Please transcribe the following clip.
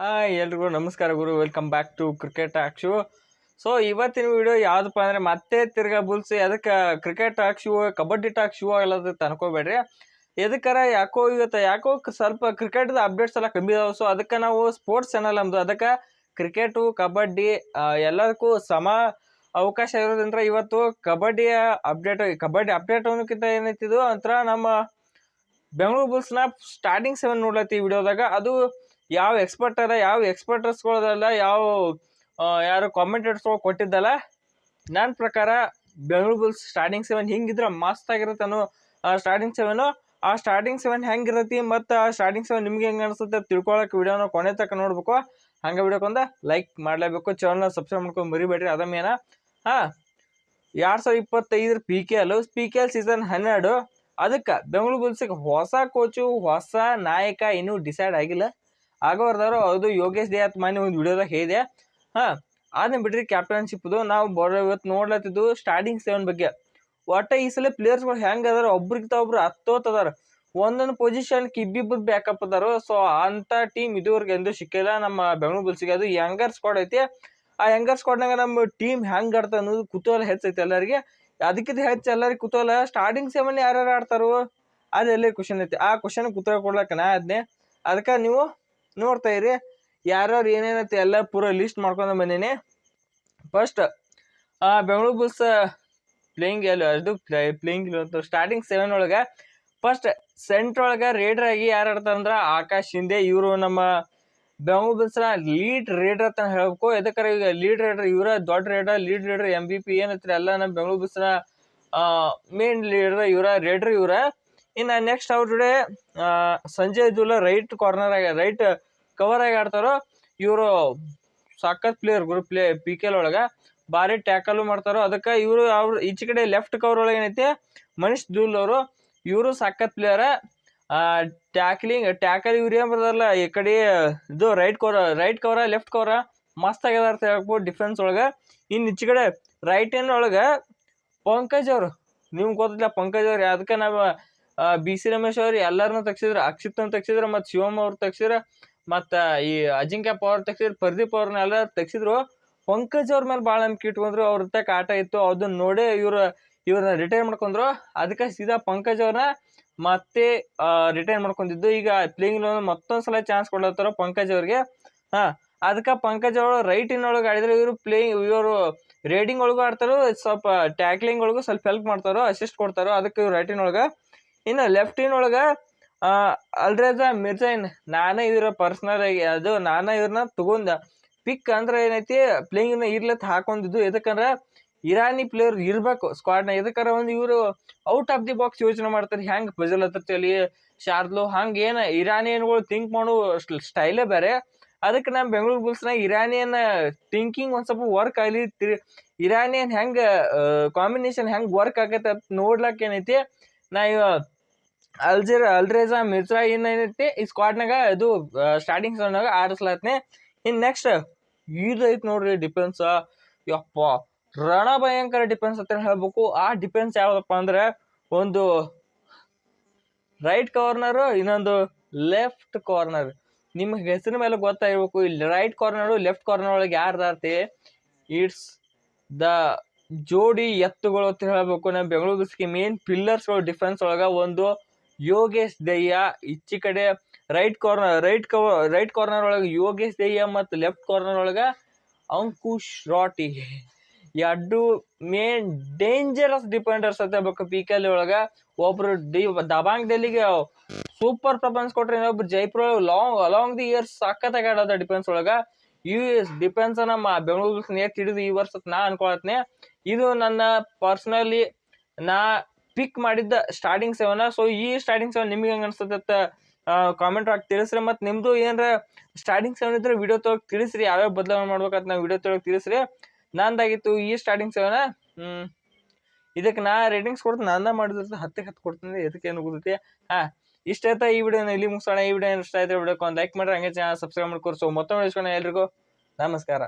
Hi ಎಲ್ರಿಗೂ ನಮಸ್ಕಾರ ಗುರು. ವೆಲ್ಕಮ್ ಬ್ಯಾಕ್ ಟು ಕ್ರಿಕೆಟ್ ಆಕ್ಷು ಸೊ ಇವತ್ತಿನ ವಿಡಿಯೋ ಯಾವ್ದಪ್ಪ ಅಂದರೆ ಮತ್ತೆ ತಿರ್ಗಾ ಬುಲ್ಸ್, ಅದಕ್ಕೆ cricket talk show kabaddi talk show ಅಲ್ಲದ ಅನ್ಕೋಬೇಡ್ರಿ ಎದಕ್ಕಾರ ಯಾಕೋ ಇವತ್ತು ಯಾಕೋ ಸ್ವಲ್ಪ ಕ್ರಿಕೆಟ್ದ ಅಪ್ಡೇಟ್ಸ್ ಎಲ್ಲ ಕಮ್ಮಿ ಇದಾವೆ. ಸೊ ಅದಕ್ಕೆ ನಾವು ಸ್ಪೋರ್ಟ್ಸ್ ಚಾನಲ್ ನಮ್ಮದು ಅದಕ್ಕೆ ಕ್ರಿಕೆಟು ಕಬಡ್ಡಿ ಎಲ್ಲದಕ್ಕೂ ಸಮ ಅವಕಾಶ ಇರೋದ್ರಿಂದ ಇವತ್ತು ಕಬಡ್ಡಿಯ ಅಪ್ಡೇಟ್ ಕಬಡ್ಡಿ ಅಪ್ಡೇಟ್ ಅನ್ನೋಕ್ಕಿಂತ ಏನೈತಿದು ಅಂತರ ನಮ್ಮ ಬೆಂಗಳೂರು ಬುಲ್ಸ್ನ ಸ್ಟಾರ್ಟಿಂಗ್ ಸೆವೆನ್ ನೋಡ್ಲತ್ತಿ ವಿಡಿಯೋದಾಗ ಅದು ಯಾವ ಎಕ್ಸ್ಪರ್ಟ್ ಅದ ಯಾವ ಎಕ್ಸ್ಪರ್ಟರ್ಸ್ಗಳದಲ್ಲ ಯಾವ ಆ, ಯಾರು ಕಾಮೆಂಟೇಟರ್ಸ್ಗಳು ಕೊಟ್ಟಿದ್ದಲ್ಲ? ನನ್ನ ಪ್ರಕಾರ ಬೆಂಗಳೂರು ಬುಲ್ಸ್ ಸ್ಟಾರ್ಟಿಂಗ್ ಸೆವೆನ್ ಹಿಂಗಿದ್ರೆ ಮಸ್ತ್ ಆಗಿರುತ್ತೆ ಅನ್ನೋ ಸ್ಟಾರ್ಟಿಂಗ್ ಸೆವೆನು ಆ ಸ್ಟಾರ್ಟಿಂಗ್ ಸೆವೆನ್ ಹೆಂಗಿರತಿ ಮತ್ತು ಆ ಸ್ಟಾರ್ಟಿಂಗ್ ಸೆವೆನ್ ನಿಮ್ಗೆ ಹೆಂಗೆ ಅನಿಸುತ್ತೆ ತಿಳ್ಕೊಳಕ್ಕೆ ವಿಡಿಯೋನ ಕೊನೆ ತನಕ ನೋಡ್ಬೇಕು. ಹಂಗೆ ವಿಡಿಯೋಕೊಂದ ಲೈಕ್ ಮಾಡಲೇಬೇಕು. ಚಾನಲ್ನ ಸಬ್ಸ್ಕ್ರೈಬ್ ಮಾಡ್ಕೊಂಡು ಮರಿಬೇಡ್ರಿ ಅದ ಮೇನ. ಹಾಂ ಎರಡು ಸಾವಿರದ ಇಪ್ಪತ್ತೈದರ P K L P K L season ಹನ್ನೆರಡು. ಅದಕ್ಕೆ ಬೆಂಗಳೂರು ಬುಲ್ಸಿಗೆ ಹೊಸ ಕೋಚು ಹೊಸ ನಾಯಕ ಇನ್ನೂ ಡಿಸೈಡ್ ಆಗಿಲ್ಲ. ಆಗೋರ್ದಾರು ಅದು ಯೋಗೇಶ್ ದೇಹತ್ ಮಾನಿ ಒಂದು ವಿಡಿಯೋದಾಗ ಹೇಳಿದೆ. ಹಾಂ ಅದನ್ನ ಬಿಡ್ರಿ ಕ್ಯಾಪ್ಟನ್ಶಿಪ್ದು ನಾವು ಬರೋ ಇವತ್ತು ನೋಡ್ಲತ್ತಿದ್ದು ಸ್ಟಾರ್ಟಿಂಗ್ ಸೆವೆನ್ ಬಗ್ಗೆ. ಒಟ್ಟ ಈ ಸಲ ಪ್ಲೇಯರ್ಸ್ಗಳು ಹೆಂಗೆ ಅದಾರ? ಒಬ್ರಿಗಿಂತ ಒಬ್ರು ಹತ್ತೋತದಾರ ಒಂದೊಂದು ಪೊಸಿಷನ್ ಕಿಬ್ಬಿಬ್ಬರು ಬ್ಯಾಕಪ್ ಅದಾರು. ಸೊ ಅಂಥ ಟೀಮ್ ಇದುವರೆಗೆ ಎಂದೂ ಸಿಕ್ಕಿಲ್ಲ. ನಮ್ಮ ಬೆಂಗಳೂರು ಬುಲ್ಸಿಗೆ ಅದು ಯಂಗರ್ ಸ್ಕ್ವಾಡ್ ಐತಿ. ಆ ಯಂಗರ್ ಸ್ಕ್ವಾಡ್ನಾಗ ನಮ್ಮ ಟೀಮ್ ಹೆಂಗೆ ಆಡ್ತಾ ಅನ್ನೋದು ಕುತೂಹಲ ಹೆಚ್ಚೈತೆ ಎಲ್ಲರಿಗೆ. ಅದಕ್ಕಿಂತ ಹೆಚ್ಚು ಎಲ್ಲರಿಗೆ ಕುತೂಹಲ ಸ್ಟಾರ್ಟಿಂಗ್ ಸೆವೆನ್ ಯಾರ್ಯಾರು ಆಡ್ತಾರೋ, ಅದೆಲ್ಲ ಕ್ವಶನ್ ಐತಿ. ಆ ಕ್ವಶನ್ ಕುತೂಹಲ ಕೊಡ್ಲಕ್ಕ ನಾ ಅದನ್ನೇ ಅದಕ್ಕೆ ನೀವು ನೋಡ್ತಾ ಇರಿ. ಯಾರ್ಯಾರು ಏನೇನೈತಿ ಎಲ್ಲ ಪೂರ ಲಿಸ್ಟ್ ಮಾಡ್ಕೊಂಡು ಬಂದೀನಿ. ಫಸ್ಟ್ ಬೆಂಗಳೂರು ಬುಲ್ಸ್ ಪ್ಲೇಯಿಂಗ್ ಎಲ್ಲ ಅದು ಪ್ಲೇಯಿಂಗ್ ಸ್ಟಾರ್ಟಿಂಗ್ ಸೆವೆನ್ ಒಳಗೆ. ಫಸ್ಟ್ ಸೆಂಟ್ರ್ ಒಳಗೆ ರೇಡರ್ ಆಗಿ ಯಾರು ಆಡ್ತಾರಂದ್ರೆ ಆಕಾಶ್ ಹಿಂದೆ ಇವರು ನಮ್ಮ ಬೆಂಗಳೂರು ಬುಲ್ಸ್ನ ಲೀಡ್ ರೇಡರ್ ಅಂತ ಹೇಳ್ಬೇಕು. ಯಾಕಂದ್ರೆ ಈಗ ಲೀಡ್ ರೇಡರ್ ಇವರ ದೊಡ್ಡ raider lead raider M B P ಏನೈತ್ರಿ ಎಲ್ಲ ನಮ್ಮ ಬೆಂಗಳೂರು ಬುಲ್ಸ್ನ ಮೇನ್ ಲೀಡರ್ ಇವರ ರೇಡರ್ ಇವರ. ಇನ್ನು ನೆಕ್ಸ್ಟ್ ಅವ್ರ ಜೊತೆ ಸಂಜಯ್ ದುಲ್ಲ ರೈಟ್ ಕಾರ್ನರ್ ಆಗಿ ರೈಟ್ ಕವರ್ ಆಗಿ ಆಡ್ತಾರೋ, ಇವರು ಸಾಕತ್ ಪ್ಲೇಯರ್ ಗುರು ಪ್ಲೇ ಪಿ ಕೆಲ್ ಒಳಗೆ ಭಾರಿ ಟ್ಯಾಕಲು ಮಾಡ್ತಾರೋ, ಅದಕ್ಕೆ ಇವರು ಅವ್ರು ಈಚೆ ಕಡೆ ಲೆಫ್ಟ್ ಕವರ್ ಒಳಗೆ ಏನೈತೆ, ಮನೀಶ್ ದುಲ್ ಅವರು, ಇವರು ಸಾಕತ್ ಪ್ಲೇಯರ ಟ್ಯಾಕ್ಲಿಂಗ್ ಟ್ಯಾಕಲ್ ಇವ್ರು ಏನು ಬರ್ತಾರಲ್ಲ ಈ ಕಡೆ ಇದು right cover right cover left cover ಮಸ್ತ್ ಆಗ್ಯದ ಅಂತ ಹೇಳ್ಬೋದು ಡಿಫೆನ್ಸ್ ಒಳಗೆ. ಇನ್ನು ಈಚೆ ಕಡೆ ರೈಟ್ ಹ್ಯಾಂಡ್ ಒಳಗೆ ಪಂಕಜ್ ಅವರು, ನಿಮ್ಗೆ ಗೊತ್ತಿಲ್ಲ ಪಂಕಜ್ ಅವ್ರು ಅದಕ್ಕೆ ನಾವು ಬಿ ಸಿ ರಮೇಶ್ ಅವ್ರು ಎಲ್ಲರನ್ನೂ ತೆಗ್ಸಿದ್ರು ಅಕ್ಷಿತ್ ತೆಗ್ಸಿದ್ರು, ಮತ್ತು ಶಿವಮ್ ಅವ್ರು ತೆಗ್ಸಿದ್ರು, ಮತ್ತು ಈ ಅಜಿಂಕ್ಯ ಪವರ್ ತೆಗ್ಸಿದ್ರು, ಪ್ರದೀಪ್ ಅವ್ರನ್ನ ಎಲ್ಲ ತೆಗ್ಸಿದ್ರು. ಪಂಕಜ್ ಅವ್ರ ಮೇಲೆ ಭಾಳ ನಂಬಿಕೆ ಇಟ್ಕೊಂಡ್ರು, ಅವ್ರ ತಕ್ಕ ಆಟ ಇತ್ತು ಅದನ್ನ ನೋಡಿ ಇವ್ರು ಇವ್ರನ್ನ ರಿಟೈರ್ ಮಾಡ್ಕೊಂಡ್ರು. ಅದಕ್ಕೆ ಸೀದಾ ಪಂಕಜ್ ಅವ್ರನ್ನ ಮತ್ತೆ ರಿಟೈರ್ ಮಾಡ್ಕೊಂಡಿದ್ದು. ಈಗ ಪ್ಲೇಯಿಂಗ್ ಮತ್ತೊಂದು ಸಲ ಚಾನ್ಸ್ ಕೊಡ್ಲತ್ತಾರ ಪಂಕಜ್ ಅವ್ರಿಗೆ. ಹಾಂ, ಅದಕ್ಕೆ ಪಂಕಜ್ ಅವರು ರೈಟ್ ಒಳಗೆ ಆಡಿದ್ರೆ ಇವರು ಪ್ಲೇಯಿಂಗ್ ಇವರು ರೇಡಿಂಗ್ ಒಳಗೂ ಆಡ್ತಾರೋ, ಸ್ವಲ್ಪ ಟ್ಯಾಕ್ಲಿಂಗ್ ಒಳಗೂ ಸ್ವಲ್ಪ ಹೆಲ್ಪ್ ಮಾಡ್ತಾರೋ ಅಸಿಸ್ಟ್ ಕೊಡ್ತಾರೋ, ಅದಕ್ಕೆ ಇವ್ರು ರೈಟಿನ ಒಳಗೆ ಇನ್ನು ಲೆಫ್ಟಿನ ಒಳಗೆ ಅಲ್ರೇಜ ಮಿರ್ಜೈನ್ ನಾನೇ ಇವರ ಪರ್ಸ್ನಲ್ ಆಗಿ, ಅದು ನಾನೇ ಇವ್ರನ್ನ ತಗೊಂಡ. ಪಿಕ್ ಅಂದ್ರೆ ಏನೈತಿ ಪ್ಲೇಯಿಂಗ್ನ ಇರ್ಲತ್ ಹಾಕೊಂಡಿದ್ದು. ಎದಕ್ಕಂದ್ರೆ ಇರಾನಿ ಪ್ಲೇಯರ್ ಇರಬೇಕು ಸ್ಕ್ವಾಡ್ನ ಎದಕ್ಕಾರ ಒಂದು ಇವರು ಔಟ್ ಆಫ್ ದಿ ಬಾಕ್ಸ್ ಯೋಚನೆ ಮಾಡ್ತಾರೆ. ಹೆಂಗೆ ಪಜಲ್ ಹತ್ತಲ್ಲಿ ಶಾರ್ದ್ಲು, ಹಂಗೆ ಏನು ಇರಾನಿಯನ್ಗಳು ಥಿಂಕ್ ಮಾಡೋ ಸ್ಟೈಲೇ ಬೇರೆ. ಅದಕ್ಕೆ ನಮ್ಮ ಬೆಂಗಳೂರು ಬುಲ್ಸ್ನಾಗ ಇರಾನಿಯನ್ ಥಿಂಕಿಂಗ್ ಒಂದು ಸ್ವಲ್ಪ ವರ್ಕ್ ಆಗಲಿ ಇರಾನಿಯನ್ ಹೆಂಗೆ ಕಾಂಬಿನೇಷನ್ ಹೆಂಗೆ ವರ್ಕ್ ಆಗತ್ತೆ ಅಂತ ನೋಡ್ಲಕ್ಕೆ ಏನೈತಿ, ನಾ ಇವ ಅಲ್ಜರ್, ಅಲ್ರೇಜಾ, ಮಿರ್ಜಾ ಏನ್ ಏನೈತಿ ಈ ಸ್ಕ್ವಾಡ್ನಾಗ ಇದು ಸ್ಟಾರ್ಟಿಂಗ್ ಸೌಂಡ್ನಾಗ ಆಡಿಸ್ಲತ್ನೆ ಇನ್ನು ನೆಕ್ಸ್ಟ್ ಇದು ಐತಿ ನೋಡ್ರಿ ಡಿಫೆನ್ಸ್ ಯಪ್ಪ ರಣ ಭಯಂಕರ ಡಿಫೆನ್ಸ್ ಅಂತ ಹೇಳ್ಬೇಕು. ಆ ಡಿಫೆನ್ಸ್ ಯಾವ್ದಪ್ಪ ಅಂದ್ರೆ, ಒಂದು ರೈಟ್ ಕಾರ್ನರು ಇನ್ನೊಂದು ಲೆಫ್ಟ್ ಕಾರ್ನರ್ ನಿಮ್ಗೆ ಹೆಸರಿನ ಮೇಲೆ ಗೊತ್ತಾಗಿರ್ಬೇಕು ಇಲ್ಲಿ ರೈಟ್ ಕಾರ್ನರು ಲೆಫ್ಟ್ ಕಾರ್ನರ್ ಒಳಗೆ ಯಾರ್ದಾರ್ತಿ ಇಟ್ಸ್ ದ ಜೋಡಿ ಎತ್ತುಗಳು ಅಂತ ಹೇಳ್ಬೇಕು. ನಮ್ಮ ಬೆಂಗಳೂರು ಮೇನ್ ಪಿಲ್ಲರ್ಸ್ಗಳು ಡಿಫೆನ್ಸ್ ಒಳಗೆ ಒಂದು ಯೋಗೇಶ್ ದಯ್ಯ, ಈಚೆ ಕಡೆ right corner right cover right corner ಒಳಗೆ ಯೋಗೇಶ್ ದಯ್ಯ ಮತ್ತು ಲೆಫ್ಟ್ ಕಾರ್ನರ್ ಒಳಗೆ ಅಂಕುಶ್ ರಾಟಿ ಎರಡು ಮೇನ್ ಡೇಂಜರಸ್ ಡಿಫೆಂಡರ್ಸ್ ಅಂತ ಹೇಳ್ಬೇಕು ಪಿ ಕೆ ಒಳಗೆ. ಒಬ್ರು ಡಿ ದಬಾಂಗ್ ಡೆಲ್ಲಿಗೆ ಸೂಪರ್ ಪರ್ಫಾರ್ಮೆನ್ಸ್ ಕೊಟ್ರೆ ಇನ್ನೊಬ್ರು Jaipur long along the years ಸಖತ್ತಾಗಿ ಆಡೋದ ಡಿಫೆನ್ಸ್ ಒಳಗೆ. ಎಸ್ ಡಿಫೆನ್ಸ್ ನಮ್ಮ ಬೆಂಗಳೂರು ಸ್ನೇಹಿತ ಹಿಡಿದು ಈ ವರ್ಷ ನಾ ಅನ್ಕೊಳತ್ನೆ. ಇದು ನನ್ನ ಪರ್ಸನಲಿ ನಾ ಪಿಕ್ ಮಾಡಿದ್ದ ಸ್ಟಾರ್ಟಿಂಗ್ ಸೆವೆನ್ ಸೊ ಈ ಸ್ಟಾರ್ಟಿಂಗ್ ಸೆವೆನ್ ನಿಮ್ಗೆ ಹೆಂಗೆ ಅನ್ಸುತ್ತೆ ಕಾಮೆಂಟ್ ಹಾಕಿ ತಿಳಿಸ್ರಿ. ಮತ್ತು ನಿಮ್ಮದು ಏನಾರ ಸ್ಟಾರ್ಟಿಂಗ್ ಸೆವೆನ್ ಇದ್ರೆ ವಿಡಿಯೋ ತೊಳಗೆ ತಿಳಿಸ್ರಿ. ಯಾವ್ಯಾವ ಬದಲಾವಣೆ ಮಾಡ್ಬೇಕಂತ ನಾವು ವಿಡಿಯೋ ತೊಳಗೆ ತಿಳಿಸ್ರಿ. ನಂದಾಗಿತ್ತು ಈ ಸ್ಟಾರ್ಟಿಂಗ್ ಸೆವೆನ್ ಇದಕ್ಕೆ ನಾ ರೇಟಿಂಗ್ಸ್ ಕೊಡ್ತೀನಿ. ನಾನು ಮಾಡಿದ್ರೆ ಹತ್ತಕ್ಕೆ ಹತ್ತು ಕೊಡ್ತೀನಿ. ಇದಕ್ಕೆ ಏನು ಗೊತ್ತೈತಿ? ಹಾಂ. ಇಷ್ಟ ಆಯ್ತಾ ಈ ವಿಡಿಯೋನ ಇಲ್ಲಿ ಮುಗಿಸೋಣ. ಈ ವಿಡಿಯೋ ಇಷ್ಟ ಆಯ್ತು ವಿಡಿಯೋಕ್ಕೆ ಒಂದು ಲೈಕ್ ಮಾಡ್ರಿ. ಹಂಗೆ ಚಾನಲ್ ಸಬ್ಸ್ಕ್ರೈಬ್ ಮಾಡ್ಕೊರಿ. ಸೊ ಮತ್ತೊಮ್ಮೆ ಎಲ್ರಿಗೂ ನಮಸ್ಕಾರ.